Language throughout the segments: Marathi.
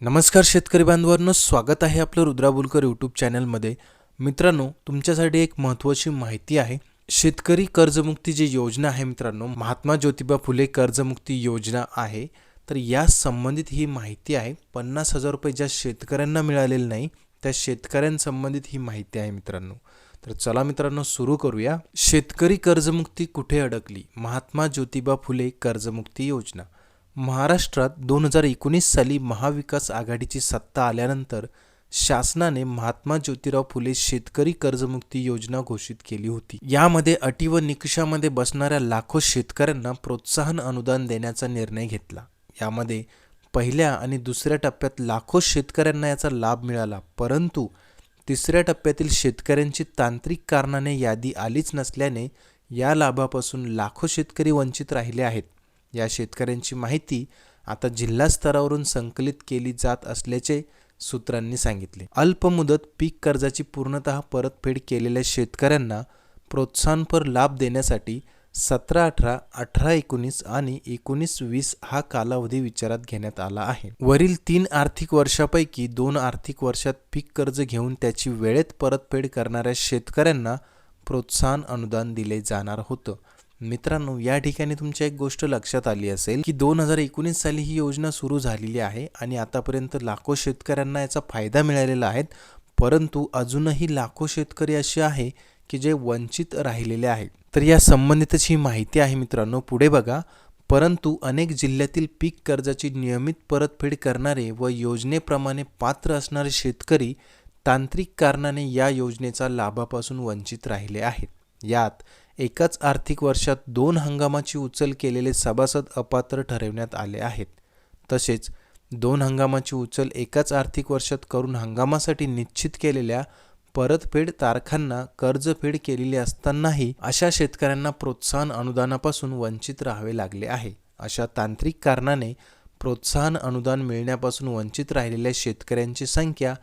नमस्कार शेतकरी बांधवांनो स्वागत आहे आपलं रुद्रा बुलकर यूट्यूब चॅनलमध्ये मित्रांनो तुमच्यासाठी एक महत्त्वाची माहिती आहे. शेतकरी कर्जमुक्ती जी योजना आहे मित्रांनो महात्मा ज्योतिबा फुले कर्जमुक्ती योजना आहे. तर या संबंधित ही माहिती आहे. पन्नास हजार रुपये ज्या शेतकऱ्यांना मिळालेले नाही त्या शेतकऱ्यांसंबंधित ही माहिती आहे मित्रांनो. तर चला मित्रांनो सुरू करूया. शेतकरी कर्जमुक्ती कुठे अडकली? महात्मा ज्योतिबा फुले कर्जमुक्ती योजना. महाराष्ट्रात दोन हजार एकोणीस साली महाविकास आघाडीची सत्ता आल्यानंतर शासनाने महात्मा ज्योतिराव फुले शेतकरी कर्जमुक्ती योजना घोषित केली होती. यामध्ये अटी व निकषामध्ये बसणाऱ्या लाखो शेतकऱ्यांना प्रोत्साहन अनुदान देण्याचा निर्णय घेतला. यामध्ये पहिल्या आणि दुसऱ्या टप्प्यात लाखो शेतकऱ्यांना याचा लाभ मिळाला परंतु तिसऱ्या टप्प्यातील शेतकऱ्यांची तांत्रिक कारणाने यादी आलीच नसल्याने या लाभापासून लाखो शेतकरी वंचित राहिले आहेत. या शेतकऱ्यांची माहिती आता जिल्हा स्तरावरून संकलित केली जात असल्याचे सूत्रांनी सांगितले. अल्पमुदत पीक कर्जाची पूर्णतः परतफेड केलेल्या शेतकऱ्यांना प्रोत्साहनपर लाभ देण्यासाठी सतरा अठरा अठरा एकोणीस आणि एकोणीस वीस हा कालावधी विचारात घेण्यात आला आहे. वरील तीन आर्थिक वर्षापैकी दोन आर्थिक वर्षात पीक कर्ज घेऊन त्याची वेळेत परतफेड करणाऱ्या शेतकऱ्यांना प्रोत्साहन अनुदान दिले जाणार होतं. मित्रांनो या ठिकाणी तुमच्या एक गोष्ट लक्षात आली असेल की दोन हजार एकोणीस साली ही योजना सुरू झालेली आहे आणि आतापर्यंत लाखो शेतकऱ्यांना याचा फायदा मिळालेला आहे. परंतु अजूनही लाखो शेतकरी असे आहे की जे वंचित राहिलेले आहेत. तर या संबंधितच ही माहिती आहे मित्रांनो पुढे बघा. परंतु अनेक जिल्ह्यातील पीक कर्जाची नियमित परतफेड करणारे व योजनेप्रमाणे पात्र असणारे शेतकरी तांत्रिक कारणाने या योजनेचा लाभापासून वंचित राहिले आहेत. यात एकाच आर्थिक वर्षात दोन हंगामाची उचल केलेले सभासद अपात्र ठरवण्यात आले आहेत. तसेच दोन हंगामाची उचल एकाच आर्थिक वर्षात करून हंगामासाठी निश्चित केलेल्या परतफेड तारखांना कर्जफेड केलेली असतानाही अशा शेतकऱ्यांना प्रोत्साहन अनुदानापासून वंचित राहावे लागले आहे. अशा तांत्रिक कारणाने प्रोत्साहन अनुदान मिळण्यापासून वंचित राहिलेल्या शेतकऱ्यांची संख्या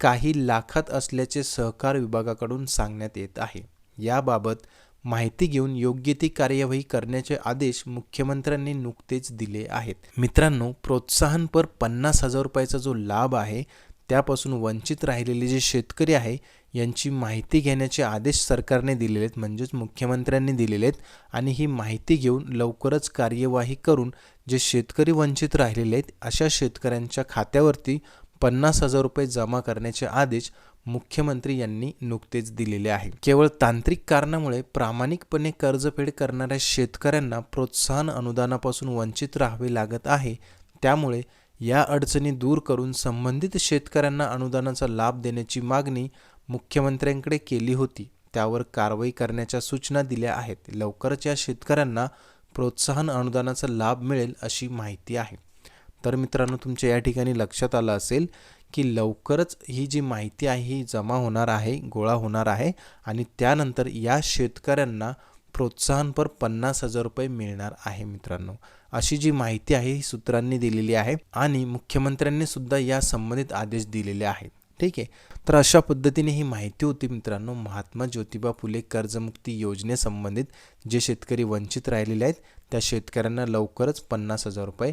काही लाखात असल्याचे सहकार विभागाकडून सांगण्यात येत आहे. याबाबत माहिती घेऊन योग्य ती कार्यवाही करण्याचे आदेश मुख्यमंत्र्यांनी नुकतेच दिले आहेत. मित्रांनो प्रोत्साहनपर पन्नास हजार रुपयाचा जो लाभ आहे त्यापासून वंचित राहिलेले जे शेतकरी आहे यांची माहिती घेण्याचे आदेश सरकारने दिलेले आहेत म्हणजेच मुख्यमंत्र्यांनी दिलेले आहेत. आणि ही माहिती घेऊन लवकरच कार्यवाही करून जे शेतकरी वंचित राहिलेले आहेत अशा शेतकऱ्यांच्या खात्यावरती पन्नास हजार रुपये जमा करण्याचे आदेश मुख्यमंत्री यांनी नुकतेच दिलेले आहे. केवळ तांत्रिक कारणामुळे प्रामाणिकपणे कर्जफेड करणाऱ्या शेतकऱ्यांना प्रोत्साहन अनुदानापासून वंचित राहावे लागत आहे. त्यामुळे या अडचणी दूर करून संबंधित शेतकऱ्यांना अनुदानाचा लाभ देण्याची मागणी मुख्यमंत्र्यांकडे केली होती. त्यावर कारवाई करण्याच्या सूचना दिल्या आहेत. लवकरच या शेतकऱ्यांना प्रोत्साहन अनुदानाचा लाभ मिळेल अशी माहिती आहे. तर मित्रांनो तुमच्या या ठिकाणी लक्षात आलं असेल की लवकरच ही जी माहिती आहे ही जमा होणार आहे गोळा होणार आहे आणि त्यानंतर या शेतकऱ्यांना प्रोत्साहनपर पन्नास हजार रुपये मिळणार आहे मित्रांनो. अशी जी माहिती आहे ही सूत्रांनी दिलेली आहे आणि मुख्यमंत्र्यांनी सुद्धा या संबंधित आदेश दिलेले आहेत. ठीक आहे? तर अशा पद्धतीने ही माहिती होती मित्रांनो महात्मा ज्योतिबा फुले कर्जमुक्ती योजनेसंबंधित जे शेतकरी वंचित राहिलेले आहेत त्या शेतकऱ्यांना लवकरच पन्नास हजार रुपये